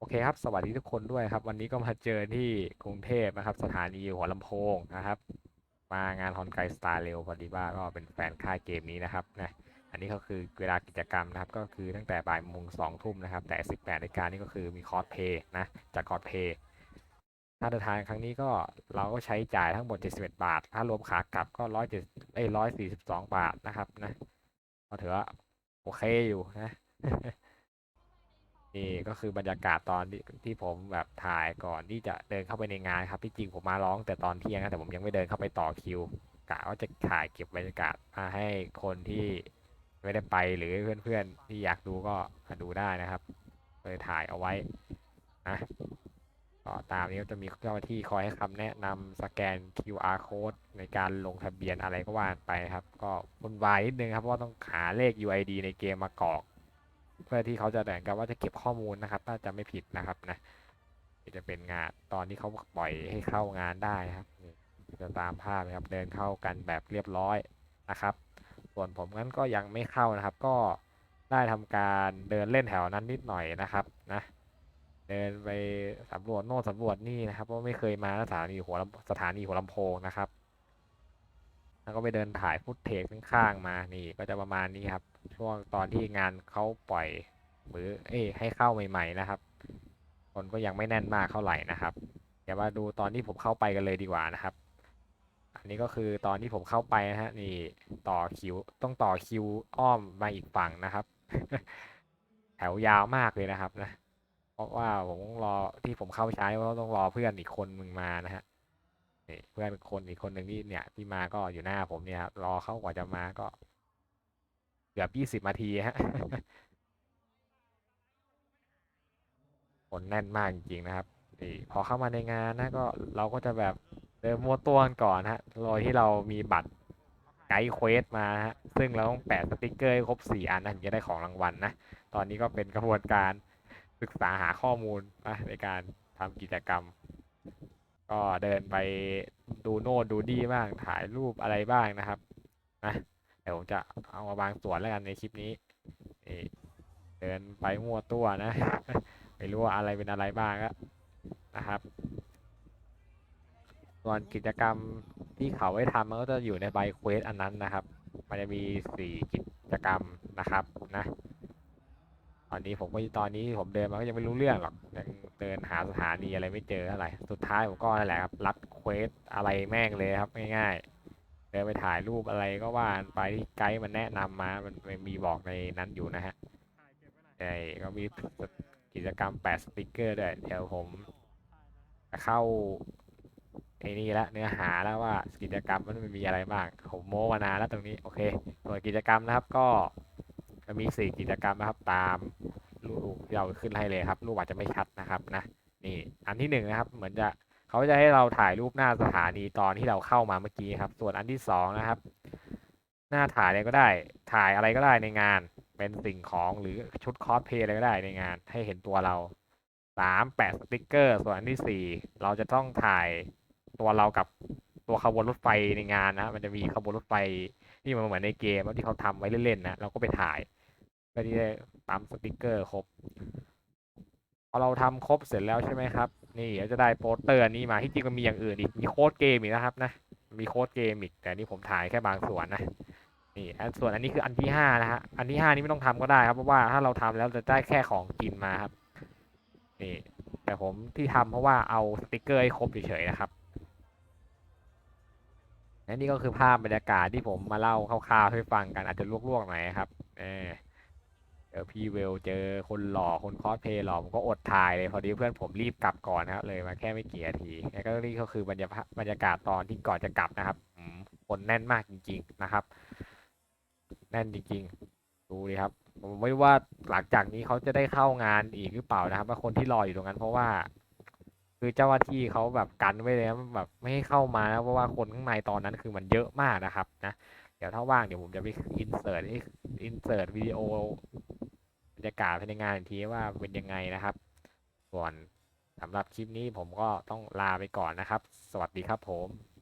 โอเคครับ สวัสดีทุกคนด้วยครับ วันนี้ก็มาเจอที่กรุงเทพนะครับ สถานีหัวลำโพงนะครับ มางานฮอนไกสตาร์เร็วพอดีว่าก็เป็นแฟนค่ายเกมนี้นะครับนะอันนี้ก็คือเวลากิจกรรมนะครับ ก็คือตั้งแต่บ่ายโมงสองทุ่มนะครับ แต่18นาฬิกานี่ก็คือมีคอร์สเพย์นะจากคอร์สเพย์ค่าเดินทางครั้งนี้ก็เราก็ใช้จ่ายทั้งหมด 71 บาท ถ้ารวมขากลับก็ร้อยเจ็ดเอ้ร้อยสี่สิบสองบาทนะครับนะก็ถือว่าโอเคอยู่นะ นี่ก็คือบรรยากาศตอนที่ผมแบบถ่ายก่อนที่จะเดินเข้าไปในงานครับที่จริงผมมาร้องแต่ตอนเที่ยงนะแต่ผมยังไม่เดินเข้าไปต่อคิวกะว่าจะถ่ายเก็บบรรยากาศมาให้คนที่ไม่ได้ไปหรือเพื่อนๆที่อยากดูก็ดูได้นะครับเลยถ่ายเอาไว้นะก็ตามนี้ก็จะมีเจ้าหน้าที่คอยให้คำแนะนำสแกน QR code ในการลงทะเบียนอะไรก็ว่าไปนะครับ ก็วุ่นวายนิดนึงครับเพราะว่าต้องหาเลข UID ในเกมมากรอก เพื่อที่เขาจะแบ่งกันว่าจะเก็บข้อมูลนะครับถ้าจะไม่ผิดนะครับนะจะเป็นงานตอนที่เขาปล่อยให้เข้างานได้ครับนี่จะตามภาพนะครับเดินเข้ากันแบบเรียบร้อยนะครับ ส่วนผมนั้นก็ยังไม่เข้านะครับ ก็ได้ทำการเดินเล่นแถวนั้นนิดหน่อยนะครับนะเดินไปสำรวจโน่นสำรวจนี่นะครับเพราะไม่เคยมาสถานีหัวสถานีหัวลำโพงนะครับ แล้วก็ไปเดินถ่ายฟุตเทจข้างๆมานี่ก็จะประมาณนี้ครับ ช่วงตอนที่งานเขาปล่อยหรือเอ้ให้เข้าใหม่ ๆ นะครับ คนก็ยังไม่แน่นมากเท่าไหร่นะครับเดี๋ยวมาดูตอนที่ผมเข้าไปกันเลยดีกว่านะครับ อันนี้ก็คือตอนที่ผมเข้าไปนะฮะนี่ต่อคิวต้องต่อคิวอ้อมมาอีกฝั่งนะครับ แถวยาวมากเลยนะครับนะ เพราะว่าผมต้องรอที่ผมเข้าใช้เพราะต้องรอเพื่อนอีกคนมึงมานะฮะ นี่เพื่อนคนอีกคนหนึ่งที่เนี่ย ที่มาก็อยู่หน้าผมเนี่ยครับรอเขากว่าจะมาก็ เกือบยี่สิบนาทีฮะคนแน่นมากจริงๆนะครับนี่พอเข้ามาในงานนะก็เราก็จะแบบเดินมัวตัวกันก่อนฮะโดยที่เรามีบัตรไกด์เควสมาฮะซึ่งเราต้องแปะสติกเกอร์ครบสี่อันนะถึงจะได้ของรางวัลนะตอนนี้ก็เป็นกระบวนการศึกษาหาข้อมูลในการทำกิจกรรม ก็เดินไปดูโน่นดูดีบ้างถ่ายรูปอะไรบ้างนะครับนะเดี๋ยวผมจะเอามาบางส่วนแล้วกันในคลิปนี้นเดินไปมั่วตัวนะไม่รู้ว่าอะไรเป็นอะไรบ้างก็นะครับส่วนกิจกรรมที่เขาให้ทำมันก็จะอยู่ในใบเควสอันนั้นนะครับ มันจะมีสี่กิจกรรมนะครับนะ ตอนนี้ผมก็ตอนนี้ผมเดินมาก็ยังไม่รู้เรื่องหรอกยังเดินหาสถานีอะไรไม่เจอเท่าไหร่สุดท้ายผมก็นั่นแหละครับรับเควสอะไรแม่งเลยครับง่ายๆเดินไปถ่ายรูปอะไรก็ว่าไปที่ไกด์มันแนะนำมามันมันมีบอกในนั้นอยู่นะฮะใช่ก็มีกิจกรรมแปะสติกเกอร์ด้วยเดี๋ยวผมจะเข้าไอ้นี่ละเนื้อหาแล้วว่ากิจกรรมมันมีอะไรบ้างผมโม้มานานแล้วตรงนี้โอเคส่วนกิจกรรมนะครับก็ จะมีสี่กิจกรรมนะครับตามรูปที่เราขึ้นให้เลยครับรูปอาจจะไม่ชัดนะครับนะนี่อันที่หนึ่งนะครับ เหมือนจะเขาจะให้เราถ่ายรูปหน้าสถานีตอนที่เราเข้ามาเมื่อกี้ครับ ส่วนอันที่สองนะครับ หน้าถ่ายอะไรก็ได้ ถ่ายอะไรก็ได้ในงาน เป็นสิ่งของหรือชุดคอสเพลย์อะไรก็ได้ในงาน ให้เห็นตัวเราสามแปะสติกเกอร์ ส่วนอันที่สี่เราจะต้องถ่ายตัวเรากับตัวขบวนรถไฟในงานนะมันจะมีขบวนรถไฟที่มันเหมือนในเกมที่เขาทำไว้เล่นๆนะเราก็ไปถ่าย เพื่อที่จะปั๊มสติกเกอร์ครบพอเราทำครบเสร็จแล้วใช่ไหมครับ นี่เดี๋ยวจะได้โปสเตอร์นี้มาที่จริงมันมีอย่างอื่นอีกมีโค้ดเกมอีกนะครับนะมีโค้ดเกมอีกแต่นี่ผมถ่ายแค่บางส่วนนะนี่อันส่วนอันนี้คืออันที่ห้านะฮะอันที่ห้านี้ไม่ต้องทำก็ได้ครับเพราะว่าถ้าเราทำแล้วจะได้แค่ของกินมาครับนี่แต่ผมที่ทำเพราะว่าเอาสติกเกอร์ให้ครบเฉยๆนะครับและนี่ก็คือภาพบรรยากาศที่ผมมาเล่าคร่าวๆให้ฟังกันอาจจะลวกๆหน่อยครับเออ เจอพี่เวลเจอคนหล่อคนคอสเพลย์หล่อผมก็อดถ่ายเลยพอดีเพื่อนผมรีบกลับก่อนนะครับเลยมาแค่ไม่กี่นาทีแล้วก็นี่ก็คือบรรยากาศบรรยากาศตอนที่ก่อนจะกลับนะครับคนแน่นมากจริง ๆนะครับ แน่นจริง ๆ ดูดิครับ ผมไม่ว่าหลังจากนี้เขาจะได้เข้างานอีกหรือเปล่านะครับว่าคนที่รออยู่ตรงนั้นเพราะว่า คือเจ้าหน้าที่เขาแบบกันไว้เลยนะแบบไม่ให้เข้ามานะเพราะว่าคนข้างในตอนนั้นคือมันเยอะมากนะครับ นะเดี๋ยวถ้าว่างเดี๋ยวผมจะไปอินเสิร์ตอินเสิร์ตวิดีโอ บรรยากาศภายในงานอีกทีว่าเป็นยังไงนะครับ ส่วนสำหรับคลิปนี้ผมก็ต้องลาไปก่อนนะครับ สวัสดีครับผม